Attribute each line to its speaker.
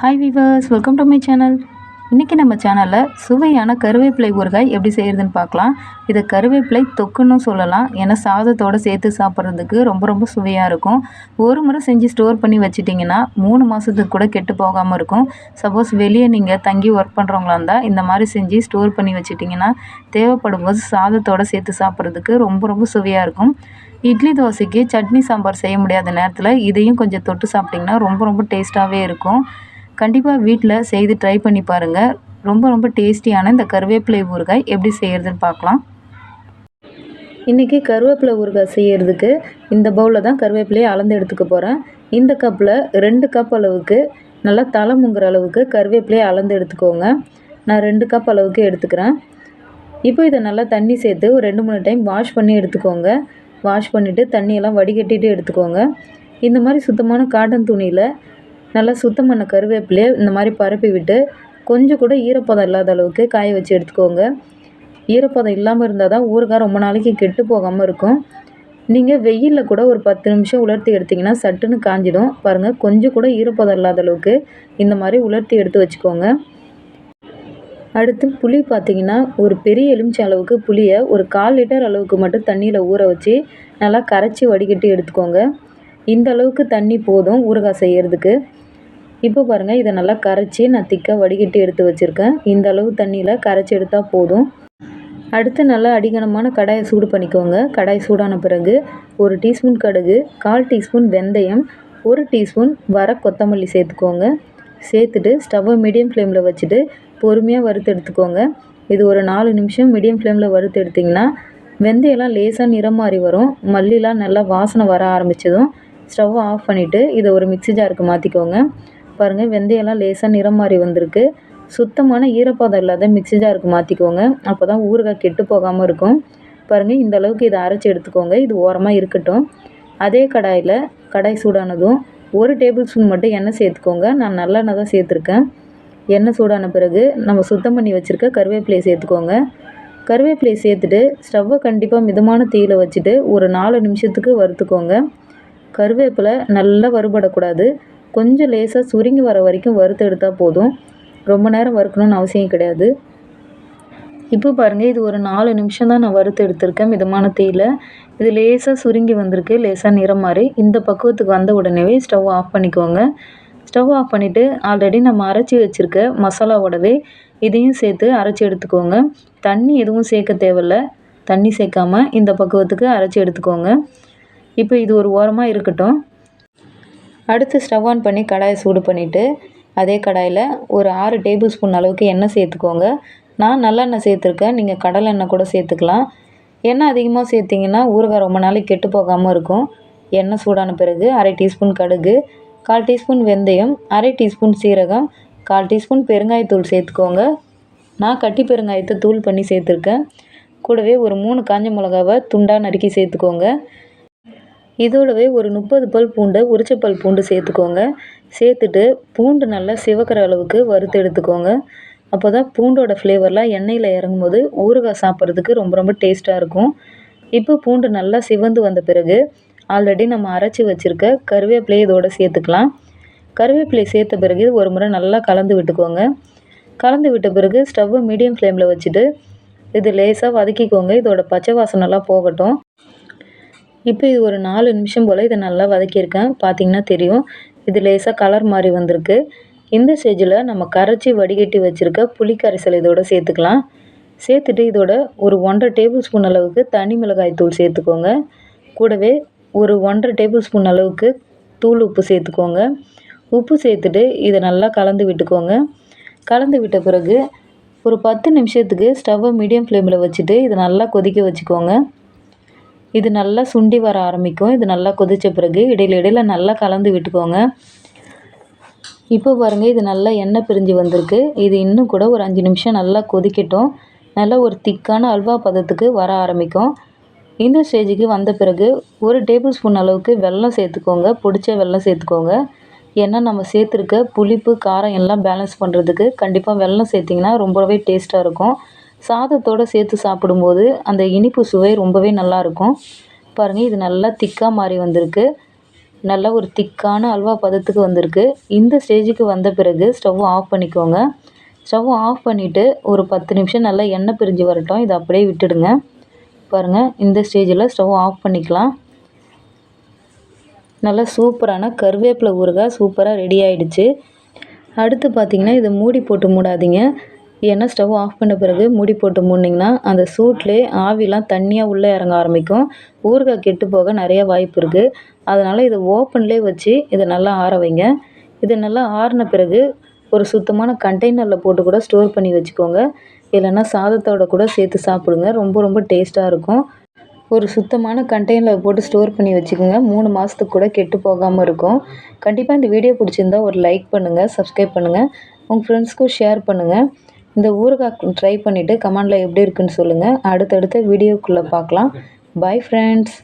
Speaker 1: Hi viewers welcome to my channel இன்றைக்கி நம்ம சேனலில் சுவையான கருவேப்பிலை ஊறுகாய் எப்படி செய்கிறதுன்னு பார்க்கலாம். இதை கருவேப்பிலை தொக்குன்னு சொல்லலாம். ஏன்னா சாதத்தோடு சேர்த்து சாப்பிட்றதுக்கு ரொம்ப ரொம்ப சுவையாக இருக்கும். ஒரு முறை செஞ்சு ஸ்டோர் பண்ணி வச்சுட்டிங்கன்னா மூணு மாதத்துக்கு கூட கெட்டு போகாமல் இருக்கும். சப்போஸ் வெளியே நீங்கள் தங்கி ஒர்க் பண்ணுறவங்களா இருந்தால் இந்த மாதிரி செஞ்சு ஸ்டோர் பண்ணி வச்சிட்டிங்கன்னா தேவைப்படும் போது சாதத்தோடு சேர்த்து சாப்பிட்றதுக்கு ரொம்ப ரொம்ப சுவையாக இருக்கும். இட்லி தோசைக்கு சட்னி சாம்பார் செய்ய முடியாத நேரத்தில் இதையும் கொஞ்சம் தொட்டு சாப்பிட்டிங்கன்னா ரொம்ப ரொம்ப டேஸ்ட்டாகவே இருக்கும். கண்டிப்பாக வீட்டில் செய்து ட்ரை பண்ணி பாருங்கள் ரொம்ப ரொம்ப டேஸ்டியான இந்த கருவேப்பிலை ஊறுகாய் எப்படி செய்கிறதுன்னு பார்க்கலாம் இன்றைக்கி கருவேப்பிலை ஊறுகாய் செய்கிறதுக்கு இந்த பவுலில் தான் கருவேப்பிலையை அளந்து எடுத்துக்க போகிறேன் இந்த கப்பில் ரெண்டு கப் அளவுக்கு நல்லா தலை முங்குற அளவுக்கு கருவேப்பிலையை அளந்து எடுத்துக்கோங்க. நான் ரெண்டு கப் அளவுக்கு எடுத்துக்கிறேன். இப்போ இதை நல்லா தண்ணி சேர்த்து ஒரு ரெண்டு மூணு டைம் வாஷ் பண்ணி எடுத்துக்கோங்க. வாஷ் பண்ணிவிட்டு தண்ணியெல்லாம் வடிகட்டிட்டு எடுத்துக்கோங்க. இந்த மாதிரி சுத்தமான காட்டன் துணியில் நல்லா சுத்தம் பண்ண கருவேப்பிலையை இந்த மாதிரி பரப்பி விட்டு கொஞ்சம் கூட ஈரப்பதம் இல்லாத அளவுக்கு காய வச்சு எடுத்துக்கோங்க. ஈரப்பதம் இல்லாமல் இருந்தால் தான் ஊறுகாய் ரொம்ப நாளைக்கு கெட்டு போகாமல் இருக்கும். நீங்கள் வெயிலில் கூட ஒரு பத்து நிமிஷம் உலர்த்தி எடுத்திங்கன்னா சட்டுன்னு காஞ்சிடும். பாருங்கள் கொஞ்சம் கூட ஈரப்பதம் இல்லாத அளவுக்கு இந்த மாதிரி உலர்த்தி எடுத்து வச்சுக்கோங்க. அடுத்து புளி பார்த்திங்கன்னா ஒரு பெரிய எலுமிச்சை அளவுக்கு புளியை ஒரு கால் லிட்டர் அளவுக்கு மட்டும் தண்ணியில் ஊற வச்சு நல்லா கரைச்சி வடிகட்டி எடுத்துக்கோங்க. இந்த அளவுக்கு தண்ணி போதும் ஊறுகாய் செய்கிறதுக்கு இப்போ பாருங்கள் இதை நல்லா கரைச்சி நான் திக்காக வடிகட்டி எடுத்து வச்சுருக்கேன். இந்த அளவு தண்ணியில் கரைச்சி எடுத்தால் போதும். அடுத்து நல்லா அடிகனமான கடாயை சூடு பண்ணிக்கோங்க. கடாய் சூடான பிறகு ஒரு டீஸ்பூன் கடுகு கால் டீஸ்பூன் வெந்தயம் ஒரு டீஸ்பூன் வர கொத்தமல்லி சேர்த்துக்கோங்க. சேர்த்துட்டு ஸ்டவ்வை மீடியம் ஃப்ளேமில் வச்சுட்டு பொறுமையாக வறுத்து எடுத்துக்கோங்க. இது ஒரு நாலு நிமிஷம் மீடியம் ஃப்ளேமில் வறுத்து எடுத்திங்கன்னா வெந்தயம்லாம் லேசாக நிறம் மாறி வரும். மல்லிலாம் நல்லா வாசனை வர ஆரம்பித்ததும் ஸ்டவ்வை ஆஃப் பண்ணிவிட்டு இதை ஒரு மிக்ஸி ஜாருக்கு மாற்றிக்கோங்க பாருங்கள் வெந்தயம்லாம் லேசாக நிறம் மாறி வந்திருக்கு. சுத்தமான ஈரப்பதம் இல்லாத மிக்சி ஜாருக்கு மாற்றிக்கோங்க அப்போ தான் ஊறுகாய் கெட்டு போகாமல் இருக்கும். பாருங்கள் இந்த அளவுக்கு இதை அரைச்சி எடுத்துக்கோங்க. இது ஓரமாக இருக்கட்டும். அதே கடாயில் கடாய் சூடானதும் ஒரு டேபிள் ஸ்பூன் மட்டும் எண்ணெய் சேர்த்துக்கோங்க. நான் நல்லெண்ணெய் தான் சேர்த்துருக்கேன். எண்ணெய் சூடான பிறகு நம்ம சுத்தம் பண்ணி வச்சுருக்க கருவேப்பிலையை சேர்த்துக்கோங்க. கருவேப்பிலையை சேர்த்துட்டு ஸ்டவ்வை கண்டிப்பாக மிதமான தீயில் வச்சுட்டு ஒரு நாலு நிமிஷத்துக்கு வறுத்துக்கோங்க. கருவேப்பிலை நல்லா வறுபடக்கூடாது. கொஞ்சம் லேசாக சுருங்கி வர வரைக்கும் வறுத்து எடுத்தால் போதும். ரொம்ப நேரம் வறுக்கணும்னு அவசியம் கிடையாது. இப்போ பாருங்கள் இது ஒரு நாலு நிமிஷம் தான் நான் வறுத்து எடுத்திருக்கேன் மிதமான தீயில். இது லேசாக சுருங்கி வந்திருக்கு லேசாக நிறம் மாதிரி இந்த பக்குவத்துக்கு வந்த உடனேவே ஸ்டவ் ஆஃப் பண்ணிக்கோங்க. ஸ்டவ் ஆஃப் பண்ணிவிட்டு ஆல்ரெடி நம்ம அரைச்சி வச்சுருக்க மசாலாவோடவே இதையும் சேர்த்து அரைச்சி எடுத்துக்கோங்க. தண்ணி எதுவும் சேர்க்க தேவையில்ல. தண்ணி சேர்க்காமல் இந்த பக்குவத்துக்கு அரைச்சி எடுத்துக்கோங்க. இப்போ இது ஒரு ஓரமாக இருக்கட்டும். அடுத்து ஸ்டவ் ஆன் பண்ணி கடாயை சூடு பண்ணிவிட்டு அதே கடாயில் ஒரு ஆறு டேபிள் ஸ்பூன் அளவுக்கு எண்ணெய் சேர்த்துக்கோங்க. நான் நல்லெண்ணெய் சேர்த்துருக்கேன். நீங்கள் கடலை எண்ணெய் கூட சேர்த்துக்கலாம். எண்ணெய் அதிகமாக சேர்த்திங்கன்னா ஊறுகாய் ரொம்ப நாளைக்கு கெட்டு போகாமல் இருக்கும். எண்ணெய் சூடான பிறகு அரை டீஸ்பூன் கடுகு கால் டீஸ்பூன் வெந்தயம் அரை டீஸ்பூன் சீரகம் கால் டீஸ்பூன் பெருங்காயத்தூள் சேர்த்துக்கோங்க. நான் கட்டி பெருங்காயத்தை தூள் பண்ணி சேர்த்துருக்கேன். கூடவே ஒரு மூணு காஞ்ச மிளகாவை துண்டாக நறுக்கி சேர்த்துக்கோங்க. இதோடவே ஒரு முப்பது பல் பூண்டை உரிச்ச பல் பூண்டு சேர்த்துக்கோங்க. சேர்த்துட்டு பூண்டு நல்லா சிவக்கிற அளவுக்கு வறுத்து எடுத்துக்கோங்க. அப்போ தான் பூண்டோட ஃப்ளேவர்லாம் எண்ணெயில் இறங்கும் போது ஊறுகாய் சாப்பிட்றதுக்கு ரொம்ப ரொம்ப டேஸ்ட்டாக இருக்கும். இப்போ பூண்டு நல்லா சிவந்து வந்த பிறகு ஆல்ரெடி நம்ம அரைச்சி வச்சுருக்க கருவேப்பிலையை இதோட சேர்த்துக்கலாம். கருவேப்பிலை சேர்த்த பிறகு ஒரு முறை நல்லா கலந்து விட்டுக்கோங்க. கலந்து விட்ட பிறகு ஸ்டவ்வை மீடியம் ஃப்ளேமில் வச்சுட்டு இது லேசாக வதக்கிக்கோங்க. இதோட பச்சை வாசனைலாம் போகட்டும். இப்போ இது ஒரு நாலு நிமிஷம் போல் இதை நல்லா வதக்கியிருக்கேன். பார்த்தீங்கன்னா தெரியும். இது லேசாக கலர் மாதிரி வந்திருக்கு. இந்த ஸ்டேஜில் நம்ம கரைச்சி வடிகட்டி வச்சுருக்க புளி கரைசல் இதோட சேர்த்துக்கலாம். சேர்த்துட்டு இதோட ஒரு ஒன்றரை டேபிள் ஸ்பூன் அளவுக்கு தனி மிளகாய் தூள் சேர்த்துக்கோங்க. கூடவே ஒரு ஒன்றரை டேபிள் ஸ்பூன் அளவுக்கு தூள் உப்பு சேர்த்துக்கோங்க. உப்பு சேர்த்துட்டு இதை நல்லா கலந்து விட்டுக்கோங்க. கலந்து விட்ட பிறகு ஒரு பத்து நிமிஷத்துக்கு ஸ்டவ்வை மீடியம் ஃப்ளேமில் வச்சுட்டு இதை நல்லா கொதிக்க வச்சுக்கோங்க. இது நல்லா சுண்டி வர ஆரம்பிக்கும். இது நல்லா கொதித்த பிறகு இடையில இடையில நல்லா கலந்து விட்டுக்கோங்க. இப்போ பாருங்கள் இது நல்லா எண்ணெய் பிரிஞ்சு வந்திருக்கு. இது இன்னும் கூட ஒரு அஞ்சு நிமிஷம் நல்லா கொதிக்கட்டும். நல்லா ஒரு திக்கான அல்வா பதத்துக்கு வர ஆரம்பிக்கும். இந்த ஸ்டேஜுக்கு வந்த பிறகு ஒரு டேபிள் ஸ்பூன் அளவுக்கு வெல்லம் சேர்த்துக்கோங்க. பிடிச்ச வெல்லம் சேர்த்துக்கோங்க. ஏன்னா நம்ம சேர்த்துருக்க புளிப்பு காரம் எல்லாம் பேலன்ஸ் பண்ணுறதுக்கு கண்டிப்பாக வெல்லம் சேர்த்திங்கன்னா ரொம்பவே டேஸ்ட்டாக இருக்கும். சாதத்தோடு சேர்த்து சாப்பிடும்போது அந்த இனிப்பு சுவை ரொம்பவே நல்லாயிருக்கும். பாருங்கள் இது நல்லா திக்காக மாறி வந்திருக்கு. நல்ல ஒரு திக்கான அல்வா பதத்துக்கு வந்திருக்கு. இந்த ஸ்டேஜுக்கு வந்த பிறகு ஸ்டவ் ஆஃப் பண்ணிக்கோங்க. ஸ்டவ் ஆஃப் பண்ணிவிட்டு ஒரு பத்து நிமிஷம் நல்லா எண்ணெய் பிரிஞ்சு வரட்டும். இதை அப்படியே விட்டுடுங்க. பாருங்கள் இந்த ஸ்டேஜில் ஸ்டவ் ஆஃப் பண்ணிக்கலாம். நல்லா சூப்பரான கருவேப்பிலை ஊறுகாய் சூப்பராக ரெடி ஆகிடுச்சு அடுத்து பார்த்திங்கன்னா இதை மூடி போட்டு மூடாதீங்க. ஏன்னா ஸ்டவ் ஆஃப் பண்ண பிறகு மூடி போட்டு மூடினிங்கன்னா அந்த சூட்லேயே ஆவிலாம் தண்ணியாக உள்ளே இறங்க ஆரம்பிக்கும். ஊறுகாய் கெட்டு போக நிறைய வாய்ப்பு இருக்குது அதனால் இதை ஓப்பன்லேயே வச்சு இதை நல்லா ஆற வைங்க. இது நல்லா ஆறின பிறகு ஒரு சுத்தமான கண்டெய்னரில் போட்டு கூட ஸ்டோர் பண்ணி வச்சுக்கோங்க. இல்லைன்னா சாதத்தோட கூட சேர்த்து சாப்பிடுங்க. ரொம்ப ரொம்ப டேஸ்ட்டாக இருக்கும். ஒரு சுத்தமான கண்டெய்னரில் போட்டு ஸ்டோர் பண்ணி வச்சுக்கோங்க. மூணு மாதத்துக்கு கூட கெட்டு போகாமல் இருக்கும். கண்டிப்பாக இந்த வீடியோ பிடிச்சிருந்தா ஒரு லைக் பண்ணுங்கள் சப்ஸ்கிரைப் பண்ணுங்கள் உங்கள் ஃப்ரெண்ட்ஸ்க்கும் ஷேர் பண்ணுங்கள் இந்த ஊறுகாய் ட்ரை பண்ணிவிட்டு கமெண்டில் எப்படி இருக்குன்னு சொல்லுங்கள் அடுத்தடுத்த வீடியோக்குள்ளே பார்க்கலாம். Bye friends